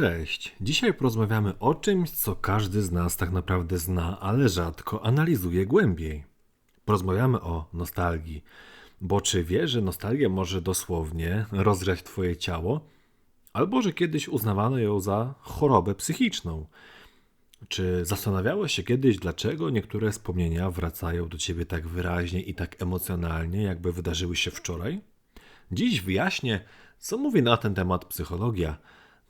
Cześć. Dzisiaj porozmawiamy o czymś, co każdy z nas tak naprawdę zna, ale rzadko analizuje głębiej. Porozmawiamy o nostalgii. Bo czy wiesz, że nostalgia może dosłownie rozgrzać twoje ciało, albo że kiedyś uznawano ją za chorobę psychiczną? Czy zastanawiałeś się kiedyś, dlaczego niektóre wspomnienia wracają do ciebie tak wyraźnie i tak emocjonalnie, jakby wydarzyły się wczoraj? Dziś wyjaśnię, co mówi na ten temat psychologia,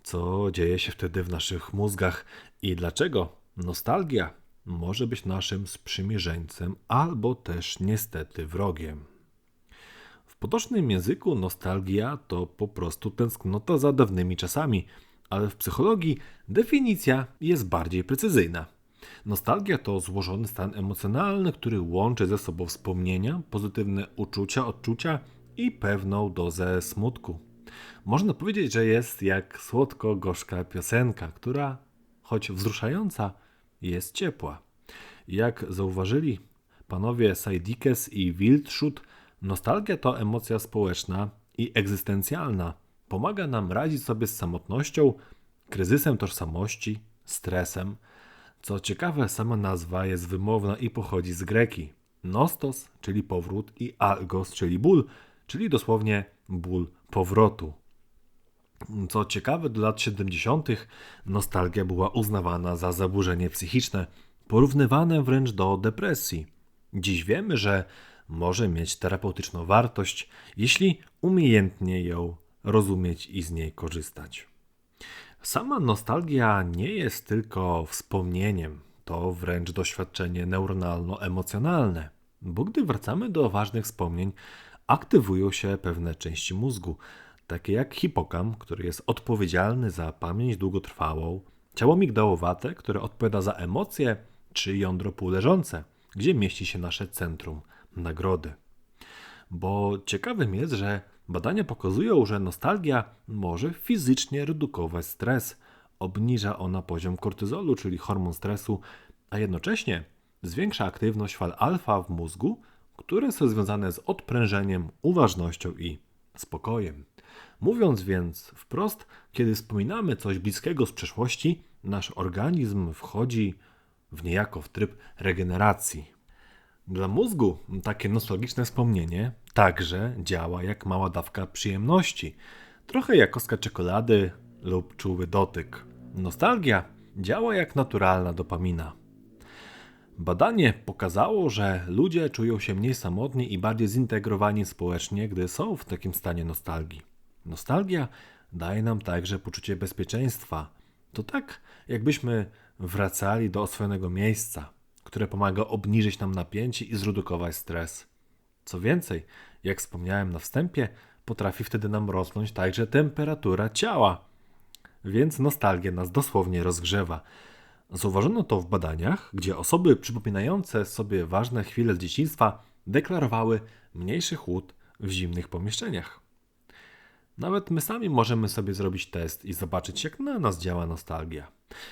co dzieje się wtedy w naszych mózgach i dlaczego nostalgia może być naszym sprzymierzeńcem albo też niestety wrogiem. W potocznym języku nostalgia to po prostu tęsknota za dawnymi czasami, ale w psychologii definicja jest bardziej precyzyjna. Nostalgia to złożony stan emocjonalny, który łączy ze sobą wspomnienia, pozytywne uczucia, odczucia i pewną dozę smutku. Można powiedzieć, że jest jak słodko-gorzka piosenka, która, choć wzruszająca, jest ciepła. Jak zauważyli panowie Sajdikes i Wildschut, nostalgia to emocja społeczna i egzystencjalna. Pomaga nam radzić sobie z samotnością, kryzysem tożsamości, stresem. Co ciekawe, sama nazwa jest wymowna i pochodzi z greki. Nostos, czyli powrót, i algos, czyli ból, czyli dosłownie ból powrotu. Co ciekawe, do lat 70. nostalgia była uznawana za zaburzenie psychiczne, porównywane wręcz do depresji. Dziś wiemy, że może mieć terapeutyczną wartość, jeśli umiejętnie ją rozumieć i z niej korzystać. Sama nostalgia nie jest tylko wspomnieniem, to wręcz doświadczenie neuronalno-emocjonalne, bo gdy wracamy do ważnych wspomnień, aktywują się pewne części mózgu, takie jak hipokam, który jest odpowiedzialny za pamięć długotrwałą, ciało migdałowate, które odpowiada za emocje, czy jądro półleżące, gdzie mieści się nasze centrum nagrody. Bo ciekawym jest, że badania pokazują, że nostalgia może fizycznie redukować stres. Obniża ona poziom kortyzolu, czyli hormon stresu, a jednocześnie zwiększa aktywność fal alfa w mózgu, które są związane z odprężeniem, uważnością i spokojem. Mówiąc więc wprost, kiedy wspominamy coś bliskiego z przeszłości, nasz organizm wchodzi w niejako w tryb regeneracji. Dla mózgu takie nostalgiczne wspomnienie także działa jak mała dawka przyjemności, trochę jak kostka czekolady lub czuły dotyk. Nostalgia działa jak naturalna dopamina. Badanie pokazało, że ludzie czują się mniej samotni i bardziej zintegrowani społecznie, gdy są w takim stanie nostalgii. Nostalgia daje nam także poczucie bezpieczeństwa. To tak, jakbyśmy wracali do oswojonego miejsca, które pomaga obniżyć nam napięcie i zredukować stres. Co więcej, jak wspomniałem na wstępie, potrafi wtedy nam rosnąć także temperatura ciała. Więc nostalgia nas dosłownie rozgrzewa. Zauważono to w badaniach, gdzie osoby przypominające sobie ważne chwile z dzieciństwa deklarowały mniejszy chłód w zimnych pomieszczeniach. Nawet my sami możemy sobie zrobić test i zobaczyć, jak na nas działa nostalgia.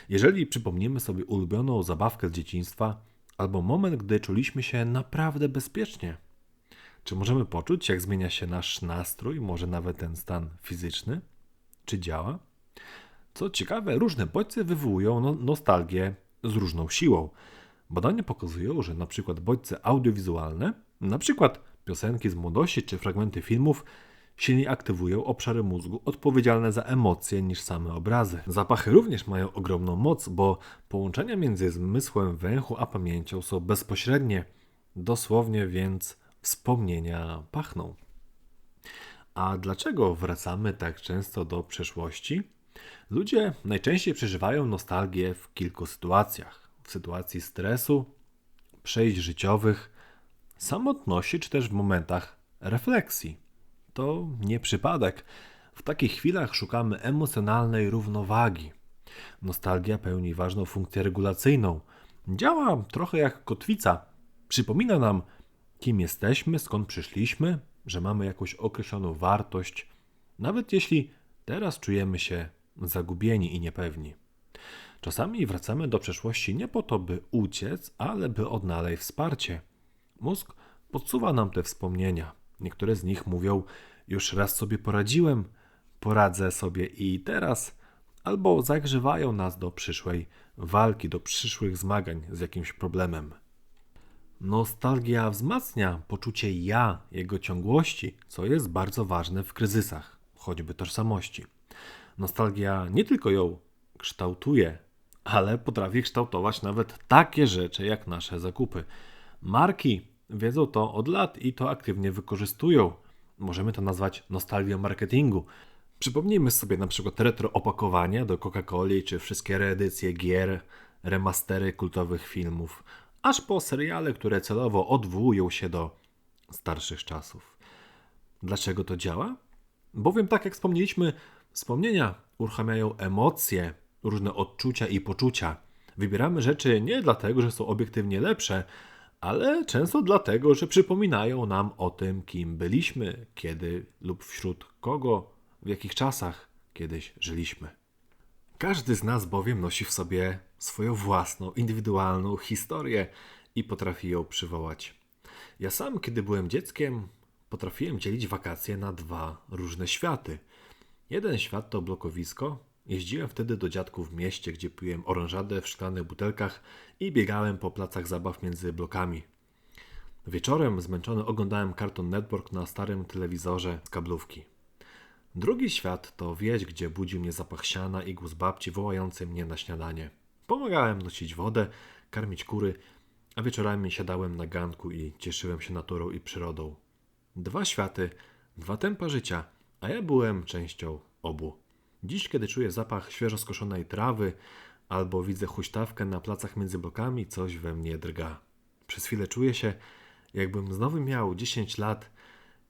Jeżeli przypomnimy sobie ulubioną zabawkę z dzieciństwa albo moment, gdy czuliśmy się naprawdę bezpiecznie, czy możemy poczuć, jak zmienia się nasz nastrój, może nawet ten stan fizyczny? Czy działa? Co ciekawe, różne bodźce wywołują no nostalgię z różną siłą. Badania pokazują, że przykład bodźce audiowizualne, przykład piosenki z młodości czy fragmenty filmów, silniej aktywują obszary mózgu odpowiedzialne za emocje niż same obrazy. Zapachy również mają ogromną moc, bo połączenia między zmysłem węchu a pamięcią są bezpośrednie, dosłownie więc wspomnienia pachną. A dlaczego wracamy tak często do przeszłości? Ludzie najczęściej przeżywają nostalgię w kilku sytuacjach. W sytuacji stresu, przejść życiowych, samotności, czy też w momentach refleksji. To nie przypadek. W takich chwilach szukamy emocjonalnej równowagi. Nostalgia pełni ważną funkcję regulacyjną. Działa trochę jak kotwica. Przypomina nam, kim jesteśmy, skąd przyszliśmy, że mamy jakąś określoną wartość, nawet jeśli teraz czujemy się zagubieni i niepewni. Czasami wracamy do przeszłości nie po to, by uciec, ale by odnaleźć wsparcie. Mózg podsuwa nam te wspomnienia. Niektóre z nich mówią: Już raz sobie poradziłem, poradzę sobie i teraz, albo zagrzewają nas do przyszłej walki, do przyszłych zmagań z jakimś problemem. Nostalgia wzmacnia poczucie ja, jego ciągłości, co jest bardzo ważne w kryzysach, choćby tożsamości. Nostalgia nie tylko ją kształtuje, ale potrafi kształtować nawet takie rzeczy jak nasze zakupy. Marki wiedzą to od lat i to aktywnie wykorzystują. Możemy to nazwać nostalgią marketingu. Przypomnijmy sobie na przykład retro opakowania do Coca-Coli, czy wszystkie reedycje gier, remastery kultowych filmów, aż po seriale, które celowo odwołują się do starszych czasów. Dlaczego to działa? Bowiem, tak jak wspomnieliśmy, wspomnienia uruchamiają emocje, różne odczucia i poczucia. Wybieramy rzeczy nie dlatego, że są obiektywnie lepsze, ale często dlatego, że przypominają nam o tym, kim byliśmy, kiedy lub wśród kogo, w jakich czasach kiedyś żyliśmy. Każdy z nas bowiem nosi w sobie swoją własną, indywidualną historię i potrafi ją przywołać. Ja sam, kiedy byłem dzieckiem, potrafiłem dzielić wakacje na dwa różne światy. Jeden świat to blokowisko. Jeździłem wtedy do dziadków w mieście, gdzie piłem orężadę w szklanych butelkach i biegałem po placach zabaw między blokami. Wieczorem zmęczony oglądałem Cartoon Network na starym telewizorze z kablówki. Drugi świat to wieś, gdzie budził mnie zapach siana i głos babci wołającej mnie na śniadanie. Pomagałem nosić wodę, karmić kury, a wieczorami siadałem na ganku i cieszyłem się naturą i przyrodą. Dwa światy, dwa tempa życia, a ja byłem częścią obu. Dziś, kiedy czuję zapach świeżo skoszonej trawy albo widzę huśtawkę na placach między blokami, coś we mnie drga. Przez chwilę czuję się, jakbym znowu miał 10 lat,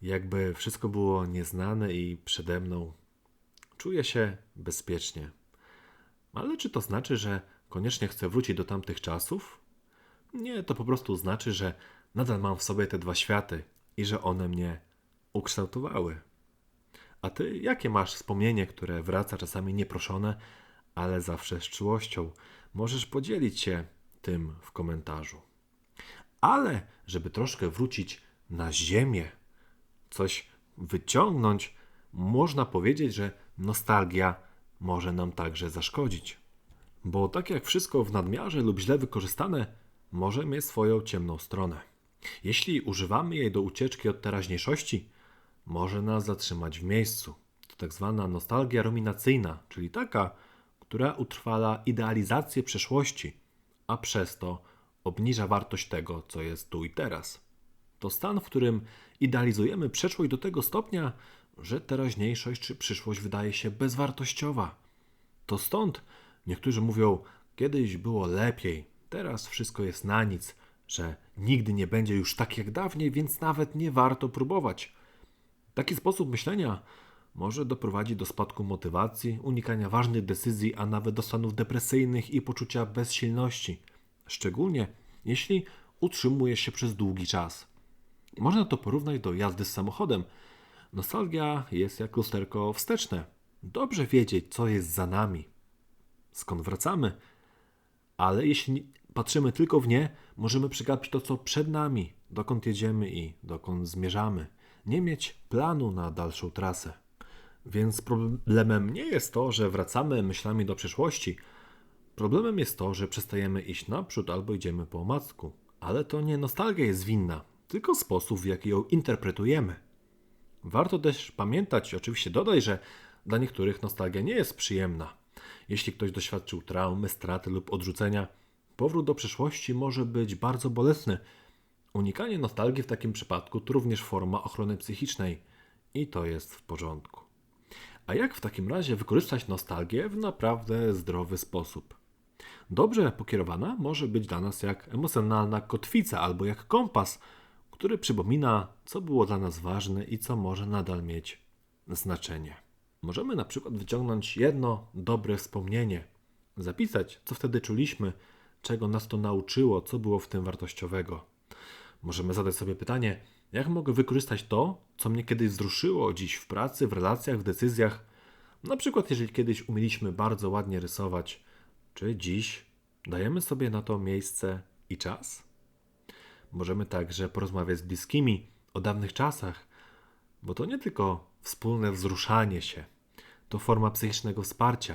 jakby wszystko było nieznane i przede mną. Czuję się bezpiecznie. Ale czy to znaczy, że koniecznie chcę wrócić do tamtych czasów? Nie, to po prostu znaczy, że nadal mam w sobie te dwa światy i że one mnie ukształtowały. A ty, jakie masz wspomnienie, które wraca czasami nieproszone, ale zawsze z czułością? Możesz podzielić się tym w komentarzu. Ale, żeby troszkę wrócić na ziemię, coś wyciągnąć, można powiedzieć, że nostalgia może nam także zaszkodzić. Bo tak jak wszystko w nadmiarze lub źle wykorzystane, może mieć swoją ciemną stronę. Jeśli używamy jej do ucieczki od teraźniejszości, może nas zatrzymać w miejscu. To tak zwana nostalgia ruminacyjna, czyli taka, która utrwala idealizację przeszłości, a przez to obniża wartość tego, co jest tu i teraz. To stan, w którym idealizujemy przeszłość do tego stopnia, że teraźniejszość czy przyszłość wydaje się bezwartościowa. To stąd niektórzy mówią, kiedyś było lepiej, teraz wszystko jest na nic, że nigdy nie będzie już tak jak dawniej, więc nawet nie warto próbować. Taki sposób myślenia może doprowadzić do spadku motywacji, unikania ważnych decyzji, a nawet do stanów depresyjnych i poczucia bezsilności, szczególnie jeśli utrzymuje się przez długi czas. Można to porównać do jazdy z samochodem. Nostalgia jest jak lusterko wsteczne. Dobrze wiedzieć, co jest za nami, skąd wracamy, ale jeśli patrzymy tylko w nie, możemy przegapić to, co przed nami, dokąd jedziemy i dokąd zmierzamy. Nie mieć planu na dalszą trasę. Więc problemem nie jest to, że wracamy myślami do przeszłości. Problemem jest to, że przestajemy iść naprzód albo idziemy po omacku. Ale to nie nostalgia jest winna, tylko sposób, w jaki ją interpretujemy. Warto też pamiętać, oczywiście dodaj, że dla niektórych nostalgia nie jest przyjemna. Jeśli ktoś doświadczył traumy, straty lub odrzucenia, powrót do przeszłości może być bardzo bolesny. Unikanie nostalgii w takim przypadku to również forma ochrony psychicznej i to jest w porządku. A jak w takim razie wykorzystać nostalgię w naprawdę zdrowy sposób? Dobrze pokierowana może być dla nas jak emocjonalna kotwica albo jak kompas, który przypomina, co było dla nas ważne i co może nadal mieć znaczenie. Możemy na przykład wyciągnąć jedno dobre wspomnienie, zapisać, co wtedy czuliśmy, czego nas to nauczyło, co było w tym wartościowego. Możemy zadać sobie pytanie, jak mogę wykorzystać to, co mnie kiedyś wzruszyło dziś w pracy, w relacjach, w decyzjach. Na przykład, jeżeli kiedyś umieliśmy bardzo ładnie rysować, czy dziś dajemy sobie na to miejsce i czas? Możemy także porozmawiać z bliskimi o dawnych czasach, bo to nie tylko wspólne wzruszanie się, to forma psychicznego wsparcia.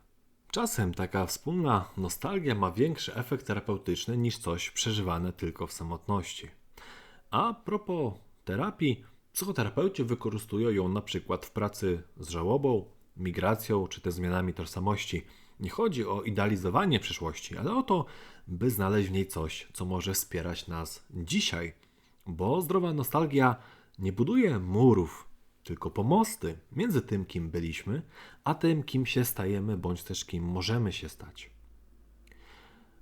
Czasem taka wspólna nostalgia ma większy efekt terapeutyczny niż coś przeżywane tylko w samotności. A propos terapii, psychoterapeuci wykorzystują ją na przykład w pracy z żałobą, migracją czy też zmianami tożsamości. Nie chodzi o idealizowanie przyszłości, ale o to, by znaleźć w niej coś, co może wspierać nas dzisiaj. Bo zdrowa nostalgia nie buduje murów, tylko pomosty między tym, kim byliśmy, a tym, kim się stajemy, bądź też kim możemy się stać.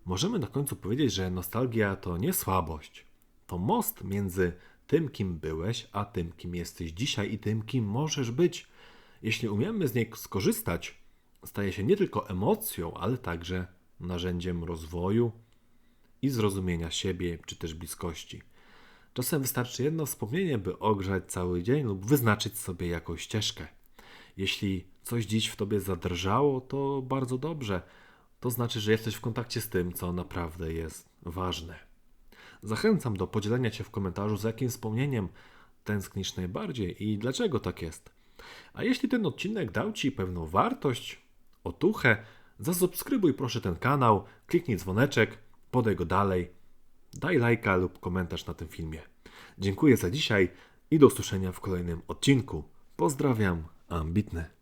Możemy na końcu powiedzieć, że nostalgia to nie słabość. To most między tym, kim byłeś, a tym, kim jesteś dzisiaj i tym, kim możesz być. Jeśli umiemy z niej skorzystać, staje się nie tylko emocją, ale także narzędziem rozwoju i zrozumienia siebie czy też bliskości. Czasem wystarczy jedno wspomnienie, by ogrzać cały dzień lub wyznaczyć sobie jakąś ścieżkę. Jeśli coś dziś w tobie zadrżało, to bardzo dobrze. To znaczy, że jesteś w kontakcie z tym, co naprawdę jest ważne. Zachęcam do podzielenia się w komentarzu, z jakim wspomnieniem tęsknisz najbardziej i dlaczego tak jest. A jeśli ten odcinek dał Ci pewną wartość, otuchę, zasubskrybuj proszę ten kanał, kliknij dzwoneczek, podaj go dalej, daj lajka lub komentarz na tym filmie. Dziękuję za dzisiaj i do usłyszenia w kolejnym odcinku. Pozdrawiam, ambitny.